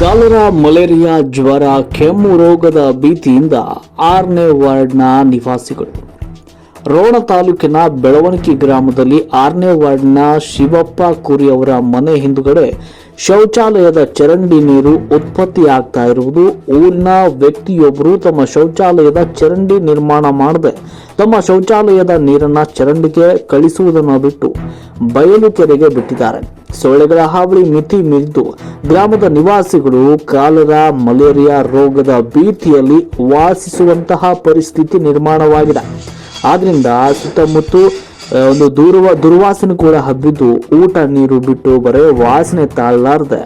Cholera malaria ಜ್ವರ, ಕೆಮ್ಮು ರೋಗದ ಭೀತಿಯಿಂದ ಆರನೇ ವಾರ್ಡ್ನ ನಿವಾಸಿಗಳು. ರೋಣ ತಾಲೂಕಿನ ಬೆಳವಣಿಗೆ ಗ್ರಾಮದಲ್ಲಿ ಆರನೇ ವಾರ್ಡ್ನ ಶಿವಪ್ಪ ಕುರಿ ಅವರ ಮನೆ ಹಿಂದುಗಡೆ ಶೌಚಾಲಯದ ಚರಂಡಿ ನೀರು ಉತ್ಪತ್ತಿಯಾಗ್ತಾ ಇರುವುದು. ಊರಿನ ವ್ಯಕ್ತಿಯೊಬ್ಬರು ತಮ್ಮ ಶೌಚಾಲಯದ ಚರಂಡಿ ನಿರ್ಮಾಣ ಮಾಡದೆ ತಮ್ಮ ಶೌಚಾಲಯದ ನೀರನ್ನು ಚರಂಡಿಗೆ ಕಳಿಸುವುದನ್ನು ಬಿಟ್ಟು ಬಯಲು ಕೆರೆಗೆ ಬಿಟ್ಟಿದ್ದಾರೆ. ಸೊಳ್ಳೆಗಳ ಹಾವಳಿ ಮಿತಿ ಮೀರಿದ್ದು ಗ್ರಾಮದ ನಿವಾಸಿಗಳು ಕಾಲರ ಮಲೇರಿಯಾ ರೋಗದ ಭೀತಿಯಲ್ಲಿ ವಾಸಿಸುವಂತಹ ಪರಿಸ್ಥಿತಿ ನಿರ್ಮಾಣವಾಗಿದೆ. ಆದ್ರಿಂದ ಸುತ್ತಮುತ್ತ ಒಂದು ದೂರವ, ದುರ್ವಾಸನೆ ಕೂಡ ಹಬ್ಬಿದ್ದು ಊಟ ನೀರು ಬಿಟ್ಟು ಬರೇ ವಾಸನೆ ತಾಳಲಾರದೆ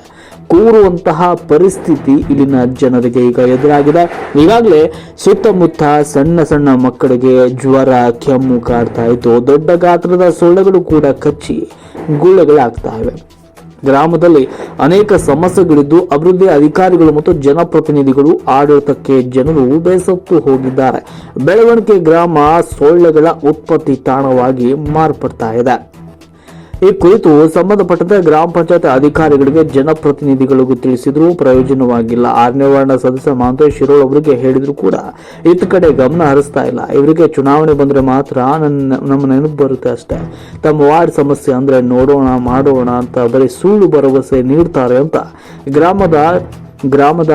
ಕೂರುವಂತಹ ಪರಿಸ್ಥಿತಿ ಇಲ್ಲಿನ ಜನರಿಗೆ ಈಗ ಎದುರಾಗಿದೆ. ಈಗಾಗಲೇ ಸುತ್ತಮುತ್ತ ಸಣ್ಣ ಸಣ್ಣ ಮಕ್ಕಳಿಗೆ ಜ್ವರ, ಕೆಮ್ಮು ಕಾಡ್ತಾ ಇತ್ತು ದೊಡ್ಡ ಗಾತ್ರದ ಸೊಳ್ಳೆಗಳು ಕೂಡ ಕಚ್ಚಿ ಗುಳ್ಳೆಗಳಾಗ್ತಾ ಇವೆ. ಗ್ರಾಮದಲ್ಲಿ ಅನೇಕ ಸಮಸ್ಯೆಗಳಿದ್ದು ಅಭಿವೃದ್ಧಿ ಅಧಿಕಾರಿಗಳು ಮತ್ತು ಜನಪ್ರತಿನಿಧಿಗಳು ಆಡಳಿತಕ್ಕೆ ಜನರು ಬೇಸತ್ತು ಹೋಗಿದ್ದಾರೆ. ಬೆಳವಣಿಗೆ ಗ್ರಾಮ ಸೊಳ್ಳೆಗಳ ಉತ್ಪತ್ತಿ ತಾಣವಾಗಿ ಮಾರ್ಪಡ್ತಾ ಇದೆ. ಈ ಕುರಿತು ಸಂಬಂಧಪಟ್ಟಂತೆ ಗ್ರಾಮ ಪಂಚಾಯತ್ ಅಧಿಕಾರಿಗಳಿಗೆ ಜನಪ್ರತಿನಿಧಿಗಳಿಗೂ ತಿಳಿಸಿದ್ರು. ಪ್ರಯೋಜನವಾಗಿಲ್ಲ. ಆರನೇ ವಾರ್ಡ್ನ ಸದಸ್ಯ ಮಹಂತೇಶ್ ಶಿರೋಳ್ ಅವರಿಗೆ ಹೇಳಿದ್ರು ಕೂಡ. ಇತ್ತ ಕಡೆ ಗಮನ ಹರಿಸ್ತಾ ಇಲ್ಲ. ಇವರಿಗೆ ಚುನಾವಣೆ ಬಂದ್ರೆ ಮಾತ್ರ ನಮ್ಮ ನೆನಪು ಬರುತ್ತೆ ಅಷ್ಟೇ. ತಮ್ಮ ವಾರ್ಡ್ ಸಮಸ್ಯೆ ಅಂದ್ರೆ ನೋಡೋಣ, ಮಾಡೋಣ ಅಂತ ಬರೀ ಸುಳ್ಳು ಭರವಸೆ ನೀಡ್ತಾರೆ ಅಂತ ಗ್ರಾಮದ ಗ್ರಾಮದ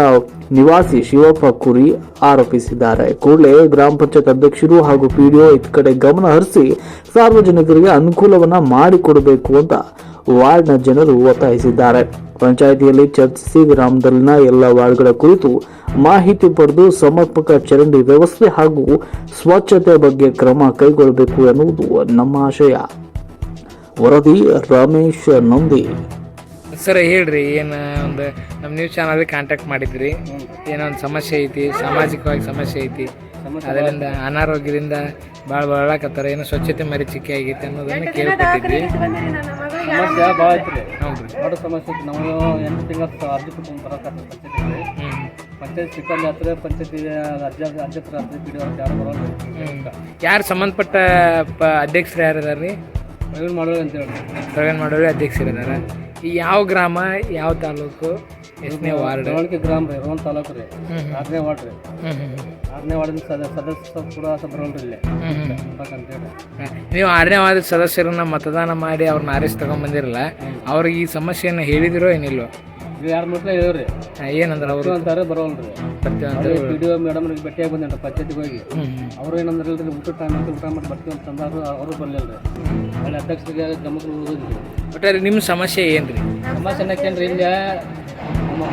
ನಿವಾಸಿ ಶಿವಪ್ಪ ಕುರಿ ಆರೋಪಿಸಿದ್ದಾರೆ. ಕೂಡಲೇ ಗ್ರಾಮ ಪಂಚಾಯತ್ ಅಧ್ಯಕ್ಷರು ಹಾಗೂ ಪಿಡಿಒ ಇತ್ ಕಡೆ ಗಮನ ಹರಿಸಿ ಸಾರ್ವಜನಿಕರಿಗೆ ಅನುಕೂಲವನ್ನ ಮಾಡಿಕೊಡಬೇಕು ಅಂತ ವಾರ್ಡ್ನ ಜನರು ಒತ್ತಾಯಿಸಿದ್ದಾರೆ. ಪಂಚಾಯಿತಿಯಲ್ಲಿ ಚರ್ಚಿಸಿ ಗ್ರಾಮದಲ್ಲಿನ ಎಲ್ಲ ವಾರ್ಡ್ಗಳ ಕುರಿತು ಮಾಹಿತಿ ಪಡೆದು ಸಮರ್ಪಕ ಚರಂಡಿ ವ್ಯವಸ್ಥೆ ಹಾಗೂ ಸ್ವಚ್ಛತೆ ಬಗ್ಗೆ ಕ್ರಮ ಕೈಗೊಳ್ಳಬೇಕು ಎನ್ನುವುದು ನಮ್ಮ ಆಶಯ. ವರದಿ ರಮೇಶ್ ನಂದಿ. ಸರ್ ಹೇಳ್ರಿ ಏನು ಒಂದು ನಮ್ಮ ನ್ಯೂಸ್ ಚಾನಲ್ಗೆ ಕಾಂಟ್ಯಾಕ್ಟ್ ಮಾಡಿದ್ರಿ. ಏನೋ ಒಂದು ಸಮಸ್ಯೆ ಐತಿ ಸಾಮಾಜಿಕವಾಗಿ ಸಮಸ್ಯೆ ಐತಿ. ಅದರಿಂದ ಅನಾರೋಗ್ಯದಿಂದ ಭಾಳ ಬಳಕತ್ತಾರ ಏನೋ ಸ್ವಚ್ಛತೆ ಮರೀಚಿಕೆ ಆಗೈತಿ ಅನ್ನೋದನ್ನ ಕೇಳ್ಪಟ್ಟಿದ್ವಿ ಸಮಸ್ಯೆ ಭಾಳ ಐತ್ರಿ. ಹ್ಞೂ ರೀ ದೊಡ್ಡ ಸಮಸ್ಯೆ ಐತಿ ನಾವು ಎಂಟು ತಿಂಗಳ ಅರ್ಜಿ ಕೊಟ್ಟು ಬರೋಕೆ ಪಂಚಾಯತಿಗೆ. ಹ್ಞೂ ಪಂಚಾಯತ್ ಸಿಕ್ಕಲ್ಲಿ ಹತ್ರ ಪಂಚಾಯತಿ ಅರ್ಜಿ ಅಧ್ಯಕ್ಷರ ಹತ್ರ ಯಾರು ಬರೋಲ್ಲ. ಯಾರು ಸಂಬಂಧಪಟ್ಟ ಪ ಅಧ್ಯಕ್ಷರು ಯಾರು ಅದಾರ ರೀ ಪ್ರವೀಣ್ ಮಾಡೋರು ಅಂತ ಹೇಳಿ. ಪ್ರವೀಣ್ ಮಾಡೋರು ಅಧ್ಯಕ್ಷರಿದ್ದಾರೆ ಈ ಯಾವ ಗ್ರಾಮ ಯಾವ ತಾಲೂಕು ಎಷ್ಟನೇ ವಾರ್ಡ್? ಗ್ರಾಮ ರೀ ರೋಣ ತಾಲೂಕು ರೀ. ಆರನೇ ವಾರ್ಡ್ ರೀ. ಆರನೇ ವಾರ್ಡಿನ ಸದಸ್ಯ ಕೂಡ ಬರೋಲ್ರಿ ಇಲ್ಲಿ. ಅಂತೇಳಿ ನೀವು ಆರನೇ ವಾರ್ಡ್ ಸದಸ್ಯರನ್ನ ಮತದಾನ ಮಾಡಿ ಅವ್ರನ್ನ ಆರಿಸಿ ತಗೊಂಬಂದಿರಲ್ಲ ಅವ್ರಿಗೆ ಈ ಸಮಸ್ಯೆಯನ್ನು ಹೇಳಿದಿರೋ ಏನಿಲ್ವೋ? ಎರಡು ಮೂರು ಹೇಳಿವ್ರಿ ಏನಂದ್ರೆ ಅವರು? ಅಂತಾರೆ ಬರೋಲ್ರಿ. ಪಿ ಡಿ ಒ ಮೇಡಮ್ ಭೇಟಿಯಾಗಿ ಬಂದೇನ್ರಿ ಪಂಚಾಯತಿಗೆ ಹೋಗಿ. ಅವರು ಏನಂದ್ರೆ ಇಲ್ರಿ ಊಟ ಟೈಮ್ ಅಂತ ಊಟ ಮಾಡಿ ಬರ್ತೀವಿ ಅಂತ ಅಂದಾರು ಅವರು ಬರಲಿಲ್ಲ ರೀ ಅಲ್ಲಿ ಅಧ್ಯಕ್ಷರಿಗೆ ಗಮನಕ್ಕೆ ಉಳಿದಿಲ್ಲ ಒಟ್ಟಾರೆ ನಿಮ್ಮ ಸಮಸ್ಯೆ ಏನು ರೀ ಸಮಸ್ಯೆ ಏನಕ್ಕೇನ್ರಿ ಇಲ್ಲಿ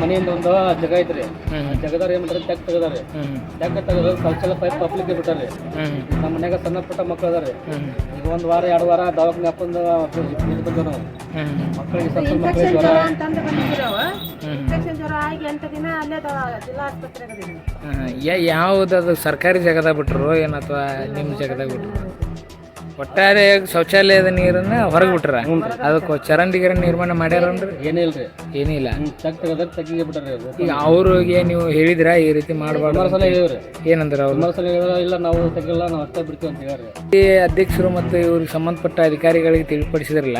ಮನೆಯಿಂದ ಒಂದು ಜಾಗ ಐತ್ರಿ. ಜಗದಾರ ಏನ್ ಮಾಡ್ರಿ ಟ್ಯಾಕ್ ತೆಗದಾರಿ ಟ್ಯಾಕ್ ತೆಗೆದು ಕಲ್ಚಲ ಪೈಪ್ ಪಬ್ಲಿಕ್ ಬಿಟ್ಟಾರಿ ಹ್ಞೂ ನಮ್ಮ ಮನ್ಯಾಗ ಸಣ್ಣ ಪುಟ್ಟ ಮಕ್ಳು ಅದಾರಿ ಹ್ಞೂ ಈಗ ಒಂದು ವಾರ ಎರಡು ವಾರ ದವಾಖಾನೆ ಹಾಕೊಂಡು ಇದು ಬಂದೇವ್ ನಾವು ಮಕ್ಕಳಿಗೆ ಸ್ವಲ್ಪ ಮಕ್ಕಳಿಗೆ ಜ್ವರ. ಅಂತಂದು ಬಂದಿದ್ರು ಅವ ಹ್ಞೂ ಇನ್ಫೆಕ್ಷನ್ ಜ್ವರ ಆಗಿ ಎಂಟು ದಿನ ಅಲ್ಲೇ ದ- ಜಿಲ್ಲಾ ಆಸ್ಪತ್ರೆಗೆ ಅದಿದ್ರು. ಯಾ ಯಾವುದದು ಸರ್ಕಾರಿ ಜಾಗದಾಗ ಬಿಟ್ರು ಏನು ಅಥವಾ ನಿಮ್ಮ ಜಾಗದಾಗ ಬಿಟ್ರು? ಒಟ್ಟಾರೆ ಶೌಚಾಲಯದ ನೀರನ್ನ ಹೊರಗೆ ಬಿಟ್ರ. ಅದಕ್ಕೆ ಚರಂಡಿ ಗಿರಂಡಿ ನಿರ್ಮಾಣ ಮಾಡ್ಯಾರನ್ರಿ ಏನಿಲ್ರಿ ಏನಿಲ್ಲ ಚೆಕ್ ತೆಗದ್ರೆ ಚೆಕ್ಕಿಗೆ ಬಿಟ್ಟಾರ ಈಗ ಅವ್ರಿಗೆ ನೀವು ಹೇಳಿದ್ರ ಈ ರೀತಿ ಮಾಡಬಾರ್ದು ಏನಂದ್ರೆ ಸಲ ಹೇಳಿವ್ರಿ. ಏನಂದ್ರ ಅವ್ರು? ಸಲ ಹೇಳಿದ್ರೆ ಇಲ್ಲ ನಾವು ತೆಗಿಲ್ಲ ನಾವು ಅಷ್ಟೇ ಬಿಡ್ತೀವಿ ಅಂತ ಹೇಳ್ರಿ ಈ ಅಧ್ಯಕ್ಷರು ಮತ್ತು ಇವ್ರಿಗೆ ಸಂಬಂಧಪಟ್ಟ ಅಧಿಕಾರಿಗಳಿಗೆ ತಿಳಿಪಡಿಸಿದ್ರಲ್ಲ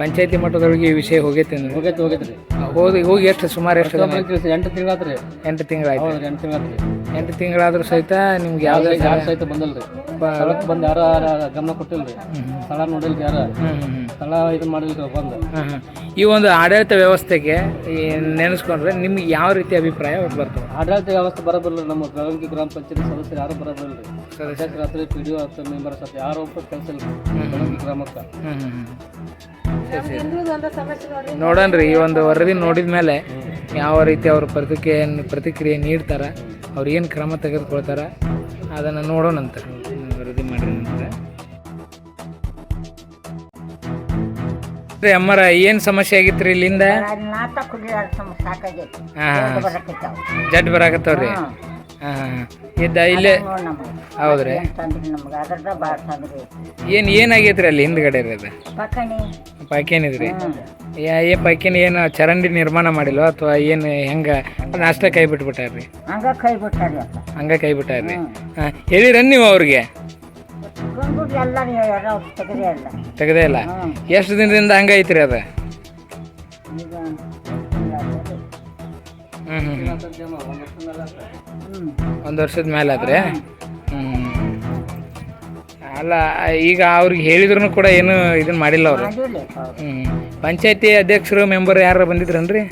ಪಂಚಾಯತಿ ಮಟ್ಟದೊಳಗೆ ಈ ವಿಷಯ ಹೋಗೈತೆ ಹೋಗೈತಿ ಹೋಗೈತ್ರಿ ಹೋಗಿ ಹೋಗಿ ಎಷ್ಟು ಸುಮಾರು ಎಷ್ಟು? ಎಂಟು ತಿಂಗಳಾತ್ರಿ ಎಂಟು ತಿಂಗಳಾಯ್ತು ಎಂಟು ತಿಂಗಳಾತ್ರಿ ಎಂಟು ತಿಂಗಳಾದ್ರೂ ಸಹಿತ ನಿಮ್ಗೆ ಯಾವುದೇ ಯಾರು ಸಹಿತ ಬಂದಲ್ರಿ? ಸ್ಥಳಕ್ಕೆ ಬಂದು ಯಾರು ಗಮನ ಕೊಟ್ಟಿಲ್ರಿ? ಸ್ಥಳ ನೋಡಿಲ್ರಿ ಯಾರ. ಸ್ಥಳ ಇದು ಮಾಡಿಲ್ರಿ ಬಂದು. ಈ ಒಂದು ಆಡಳಿತ ವ್ಯವಸ್ಥೆಗೆ ಈ ನೆನೆಸ್ಕೊಂಡ್ರೆ ನಿಮ್ಗೆ ಯಾವ ರೀತಿ ಅಭಿಪ್ರಾಯ ಬರ್ತದೆ? ಆಡಳಿತ ವ್ಯವಸ್ಥೆ ಬರಬಲ್ಲ ನಮ್ಮ ಬೆಳವಣಿಗೆ ಗ್ರಾಮ ಪಂಚಾಯತ್ ಸದಸ್ಯರು ಯಾರು ಬರಬಲ್ರಿ ರಾತ್ರಿ ಪಿ ಡಿ ಒ ಹತ್ರ ಮೆಂಬರ್ಸ್ ಅಥವಾ ಯಾರು ಒಬ್ಬರು ಕೆಲಸ ಇಲ್ಲ ಬೆಳವಣಿಗೆ ಗ್ರಾಮಕ್ಕೆ. ನೋಡೋಣ್ರಿ ಈ ಒಂದು ವರದಿ ನೋಡಿದ ಮೇಲೆ ಯಾವ ರೀತಿ ಅವ್ರ ಪ್ರತಿಕ್ರಿಯೆಯನ್ನು ಪ್ರತಿಕ್ರಿಯೆ ನೀಡ್ತಾರೆ ಅವ್ರು ಏನು ಕ್ರಮ ತೆಗೆದುಕೊಳ್ತಾರ ಅದನ್ನು ನೋಡೋಣಂತ ವರದಿ ಮಾಡಿ ನಂತರ. ಅಮ್ಮರ ಏನು ಸಮಸ್ಯೆ ಆಗಿತ್ತು ರೀ ಇಲ್ಲಿಂದ ಜಡ್ ಬರಾಕತ್ತವ್ರಿ. ಹಾಂ. ಹಾಂ ಇದ್ದ ಇಲ್ಲೇ ಹೌದ್ರಿ. ಏನ್ ನಮ್ಗೆ? ಅದ್ರದ ಏನು ಏನಾಗೈತ್ರಿ ಅಲ್ಲಿ ಹಿಂದ್ಗಡೆ ರೀ ಅದು ಯಾ ಏ ಪೈಕಿನ ಏನು ಚರಂಡಿ ನಿರ್ಮಾಣ ಮಾಡಿಲ್ಲ ಅಥವಾ ಏನು ಹೆಂಗೆ? ಅಷ್ಟೇ ಕೈ ಬಿಟ್ಬಿಟ್ಟಾರ್ರಿ. ಹಂಗ ಕೈ ಬಿಟ್ಟಾರಿ ಅಪ್ಪ ಹಂಗೆ ಕೈ ಬಿಟ್ಟಾರ್ರಿ. ಹಾಂ ಹೇಳಿರನ್ ನೀವು ಅವ್ರಿಗೆ? ಗಂಗುಡ್ ಎಲ್ಲ ಎಲ್ಲ ತೆಗದೇ ಇಲ್ಲ. ತೆಗದೇ ಇಲ್ಲ? ಎಷ್ಟು ದಿನದಿಂದ ಹಂಗ ಐತ್ರಿ ಅದು? ಈಗ ಹ್ಞೂ ಹ್ಞೂ ಒಂದು ಒಂದು ವರ್ಷದ ಮೇಲೆ ಆದ್ರೆ? ಅಲ್ಲ ಈಗ ಅವ್ರಿಗೆ ಹೇಳಿದ್ರು ಕೂಡ ಏನು ಇದನ್ನ ಮಾಡಿಲ್ಲ ಅವರು. ಹ್ಞೂ ಪಂಚಾಯತಿ ಅಧ್ಯಕ್ಷರು ಮೆಂಬರ್ ಯಾರು ಬಂದಿದ್ರನ್ರಿ?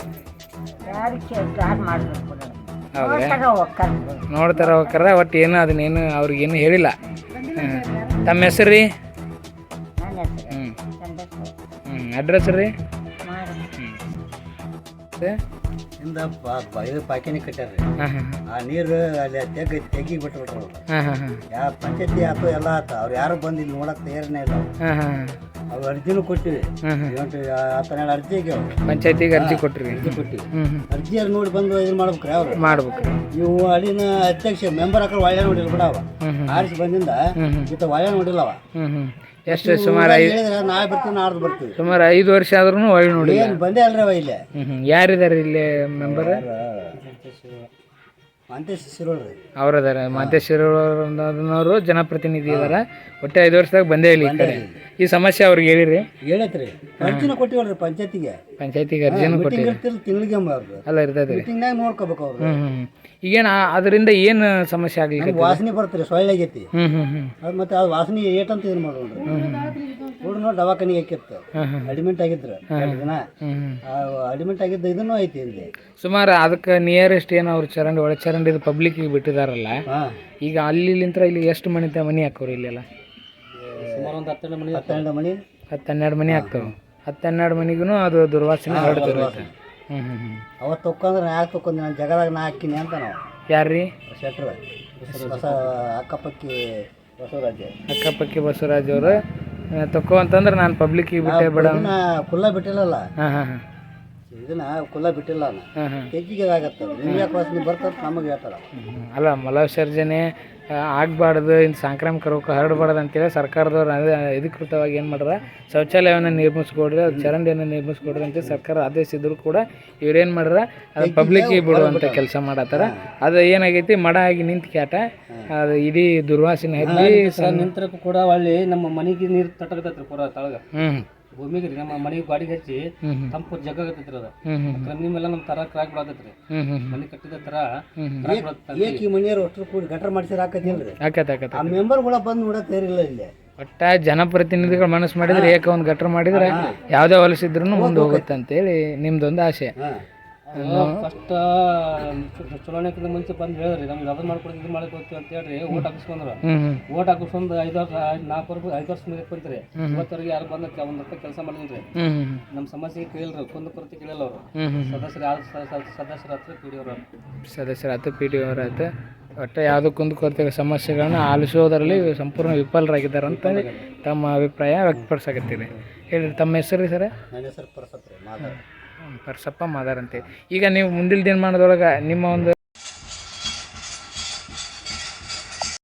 ಹೌದ್ರಾ? ನೋಡ್ತಾರ ಹೋಗ್ತಾರೆ ಒಟ್ಟು ಏನು ಅದನ್ನೇನು ಅವ್ರಿಗೇನು ಹೇಳಿಲ್ಲ. ಹ್ಞೂ ತಮ್ಮ ಹೆಸರು. ರೀ ಹ್ಮ್. ಹ್ಞೂ ಅಡ್ರೆಸ್ ರೀ ಹ್ಮ್. ಹ್ಞೂ ಹಿಂದ ಪಾ- ಪಾ- ಇದು ಪಾಕಿನಿ ಕಟ್ಟಾರ್ರಿ ಹಾಂ ಆ ನೀರು ಅಲ್ಲಿ ತೆಗ್ ತೆಗಿ ಬಿಟ್ಬಿಟ್ರು ಯಾವ ಪಂಚಾಯತಿ ಆತು ಎಲ್ಲ ಆತ. ಅವ್ರು ಯಾರು ಬಂದು ಇಲ್ಲಿ ನೋಡಕ್ ತಯಾರನೇ ಇಲ್ಲ ಅವ್ರು ಅರ್ಜಿನೂ ಕೊಟ್ಟಿವಿ. ಎಂಟು ಹತ್ತೆರಡು ಅರ್ಜಿ ಆಗ್ಯಾವ ಪಂಚಾಯತಿಗೆ ಅರ್ಜಿ ಕೊಟ್ಟಿವಿ ಅರ್ಜಿ ಕೊಟ್ಟಿವಿ. ಅರ್ಜಿಯಲ್ಲಿ ನೋಡಿ ಬಂದು ಇದು ಮಾಡ್ಬೇಕ್ರಿ ಅವ್ರು. ಮಾಡ್ಬೇಕು ನೀವು ಅಲ್ಲಿನ ಅಧ್ಯಕ್ಷ ಮೆಂಬರ್ ಹಾಕಿ ಒಳ್ಳೆ ನೋಡಿಲ್ಲ ಬಿಡ ಅವ. ಆರಿಸಿ ಬಂದಿಂದ ಈತ ಒಳ್ಳೆ ನೋಡಿಲ್ಲ ಅವ. ಎಷ್ಟು ಸುಮಾರು ಐದು ನಾಳೆ ಬರ್ತೀವಿ ನಾಡ್ದು ಬರ್ತೀವಿ. ಸುಮಾರು ಐದು ವರ್ಷ ಆದ್ರೂ ಒಳ್ಳೆ ನೋಡಿ ಬಂದೇ ಅಲ್ರಿ ಅವ ಇಲ್ಲಿ. ಯಾರಿದ್ದಾರೆ ಇಲ್ಲಿ ಮೆಂಬರ್ ಮಂತೇಶ್ ಅದಾರ. ಅವ್ರದಾರ ಅನ್ನೋರು ಜನಪ್ರತಿನಿಧಿ ಇದಾರ. ಒಟ್ಟೆ ಐದು ವರ್ಷದಾಗ ಬಂದೇ ಇಲ್ಲ ಈ ಕಡೆ. ಈ ಸಮಸ್ಯೆ ಅವ್ರಿಗೆ ಹೇಳಿರಿ. ಹೇಳತ್ರಿ ಅರ್ಜಿನ ಕೊಟ್ಟಿವಲ್ರಿ ಪಂಚಾಯತಿಗೆ. ಪಂಚಾಯತಿಗೆ ಅರ್ಜಿನ ಕೊಟ್ಟಿರಿ. ತಿಂಗಳಿಗೆ ಅಲ್ಲ ಇರ್ತೈತೆ ನೋಡ್ಕೋಬೇಕು ಅವ್ರು ಈಗೇನು ಅದರಿಂದ ಏನು ಸಮಸ್ಯೆ ಆಗಲಿ ವಾಸನೆ ಬರ್ತಾರೆ ಸೊಳ್ಳೆ ಆಗೈತಿ. ಹ್ಞೂ ಹ್ಞೂ ಹ್ಞೂ ಅದು ಮತ್ತೆ ಅದು ವಾಸನೆ ಏಟಂತ ಇದು ಮಾಡೋಣ ನೋಡಿ ದವಾಖಾನಿಗೆ ಹಾಕಿತ್ತು. ಅಡ್ಮಿಂಟ್ ಆಗಿದ್ರು ಎರಡು ದಿನ. ಅಡ್ಮಿಟ್ ಆಗಿದ್ದು ಇದನ್ನು ಐತಿ ಇಲ್ಲಿ. ಸುಮಾರು ಅದಕ್ಕೆ ನಿಯರೆಸ್ಟ್ ಏನು ಅವ್ರು ಚರಂಡಿ ಒಳ ಚರಂಡಿ ಪಬ್ಲಿಕ್ಕಿಗೆ ಬಿಟ್ಟಿದಾರಲ್ಲ ಈಗ ಈಗ ಅಲ್ಲಿಲಿಂತ್ರ ಇಲ್ಲಿ ಎಷ್ಟು ಮನೆ ತ ಮನೆ ಹಾಕೋರು ಇಲ್ಲೆಲ್ಲ ಸುಮಾರು ಒಂದು ಹತ್ತೆರಡು ಮನೆ ಹತ್ತೆರಡು ಮನೆ. ಹತ್ತು ಹನ್ನೆರಡು ಮನೆ ಆಗ್ತಾವೆ ಹತ್ತು ಹನ್ನೆರಡು ಮನೆಗೂ ಅದು ದುರ್ವಾಸನೆ ಹರಡ್ತಿರುತ್ತೆ ಅವತ್ತು ತೊಕೊಂಡ್ರೆ ನಾ ಯಾಕೆ ತೊಕೊಂಡಿ ನಾನು ಜಗದಾಗ ನಾ ಹಾಕಿನಿ ಅಂತ ನಾವು. ಯಾರ್ರಿ? ಶೆಟ್ರ. ಹೊಸ ಅಕ್ಕಪಕ್ಕಿ ಬಸವರಾಜ. ಅಕ್ಕಪಕ್ಕಿ ಬಸವರಾಜ್ ಅವರು. ತಕ್ಕೋ ಅಂತಂದ್ರೆ ನಾನು ಪಬ್ಲಿಕ್ಕಿಗೆ ಬಿಟ್ಟೆ ಬಿಡ ಕುಲ್ಲ ಬಿಟ್ಟಿಲ್ಲಲ್ಲ. ಹಾಂ ಹಾಂ ಹಾಂ. ಇದನ್ನ ಕುಲ್ಲ ಬಿಟ್ಟಿಲ್ಲ ನಾನು ಹಾಂ ಹಾಂ ತೆಗಿಗೆ ಆಗತ್ತೆ ನಿಮ್ಗೆ ವಾಸನೆ ನಮಗೆ ಹೇಳ್ತಾರ. ಅಲ್ಲ ಮಲ ವಿಸರ್ಜನೆ ಆಗಬಾರ್ದು ಇನ್ನು ಸಾಂಕ್ರಾಮಿಕ ರೋಗ ಹರಡಬಾರ್ದು ಅಂತೇಳಿ ಸರ್ಕಾರದವ್ರು ಅದೇ ಅಧಿಕೃತವಾಗಿ ಏನು ಮಾಡ್ರ ಶೌಚಾಲಯವನ್ನು ನಿರ್ಮಿಸ್ಕೊಡ್ರಿ ಅದು ಚರಂಡಿಯನ್ನು ನಿರ್ಮಿಸ್ಕೊಡ್ರಿ ಅಂತ ಸರ್ಕಾರ ಆದೇಶಿದ್ರು ಕೂಡ ಇವ್ರೇನು ಮಾಡ್ರ ಅದು ಪಬ್ಲಿಕ್ಕಿಗೆ ಬಿಡುವಂಥ ಕೆಲಸ ಮಾಡತ್ತಾರ. ಅದು ಏನಾಗೈತಿ ಮಡ ಆಗಿ ನಿಂತು ಕ್ಯಾಟ. ಅದು ಇಡೀ ದುರ್ವಾಸನೆ ಹೆಚ್ಚಿ ನಿಂತರಕ್ಕೂ ಕೂಡ ಒಳ್ಳೆ ನಮ್ಮ ಮನೆಗೆ ನೀರು ತಟಕತೈತ್ರಿ ಪೂರ ತಳಗ. ಹ್ಞೂ ಭೂಮಿಗೆ ರೀ ನಮ್ಮ ಮನೆಗೆ ಬಾಡಿಗೆ ಹಚ್ಚಿ ತಂಪು ಜಗ್ಗ ಆಗತ್ತೈತ್ರಿ ಅದ. ಕ್ರಮಿ ಮೇಲೆ ನಮ್ಮ ತರ ಕ್ರಾಕ್ ಬಿಡತೈತ್ರಿ ಮನೆ ಕಟ್ಟಿದ ತರ ಏಕ್ ಈ ಮನೆಯವ್ರು ಅಷ್ಟ್ರು ಕೂಡಿ ಗಟ್ರ ಮಾಡಿಸಿರ ಹಾಕತ್ತಿಲ್ರಿ ಆಕತ್ ಆಕತ್ ಆ ಮೆಂಬರ್ಗಳ ಬಂದು ನೋಡಕ್ ತಯಾರಿಲ್ಲ ಇಲ್ಲಿ. ಒಟ್ಟ ಜನಪ್ರತಿನಿಧಿಗಳು ಮನಸ್ಸು ಮಾಡಿದ್ರೆ ಏಕ ಒಂದು ಗಟ್ರ ಮಾಡಿದ್ರೆ ಯಾವುದೇ ಹೊಲಸಿದ್ರು ಮುಂದೆ ಹೋಗುತ್ತೆ ಅಂತೇಳಿ ನಿಮ್ದೊಂದು ಆಸೆ. ಫಸ್ಟ್ ಚುನಾವಣೆಕ್ಕಿಂತ ಮುಂಚೆ ಬಂದು ಹೇಳಿದ್ರಿ ನಮ್ಗೆ ಅದನ್ನ ಮಾಡ್ಕೊಡಿ ಇದು ಮಾಡ್ಕೊಡ್ತೀವಿ ಅಂತ ಹೇಳಿ ಓಟ್ ಹಾಕಿಸ್ಕೊಂಡ್ರು. ಓಟ್ ಹಾಕಿಸ್ಕೊಂಡು ಐದು ವರ್ಷ ನಾಲ್ಕು ವರ್ಷ ಐದು ವರ್ಷ ಮೇಲೆ ಕುಂತ್ರಿ. ಇವತ್ತವರೆಗೆ ಯಾರು ಬಂದ ಒಂದ್ ರೂಪಾಯಿ ಕೆಲಸ ಹ್ಞೂ ನಮ್ಮ ಸಮಸ್ಯೆ ಕೇಳಿಲ್ರಿ ಕುಂದು ಕೊರತೆ ಕೇಳಿಲ್ಲ ಅವರು. ಸದಸ್ಯರ ಸದಸ್ಯರು ಯಾರು ಸದಸ್ಯರ ಹತ್ರ ಪಿ ಡಿ ಅವರು ಸದಸ್ಯರಾಯ್ತು ಪಿ ಡಿ ಅವರಾಯ್ತು ಒಟ್ಟು ಕುಂದು ಕೊರತೆ ಸಮಸ್ಯೆಗಳನ್ನ ಆಲಿಸೋದರಲ್ಲಿ ಸಂಪೂರ್ಣ ವಿಫಲರಾಗಿದ್ದಾರೆ ಅಂತ ತಮ್ಮ ಅಭಿಪ್ರಾಯ ವ್ಯಕ್ತಪಡಿಸಾಕತ್ತೀರಿ. ಹೇಳಿ ತಮ್ಮ ಹೆಸರು ಸರ್ ಸರ? ನನ್ನ ಹೆಸರು ಪರಸತ್ರಿ ಮಾತಾಡ ಪರ್ಸಪ್ಪ ಮಾದಾರ್ ಈಗ ನೀವು ಮುಂದಿನ ದಿನಮಾನದೊಳಗೆ ನಿಮ್ಮ ಒಂದು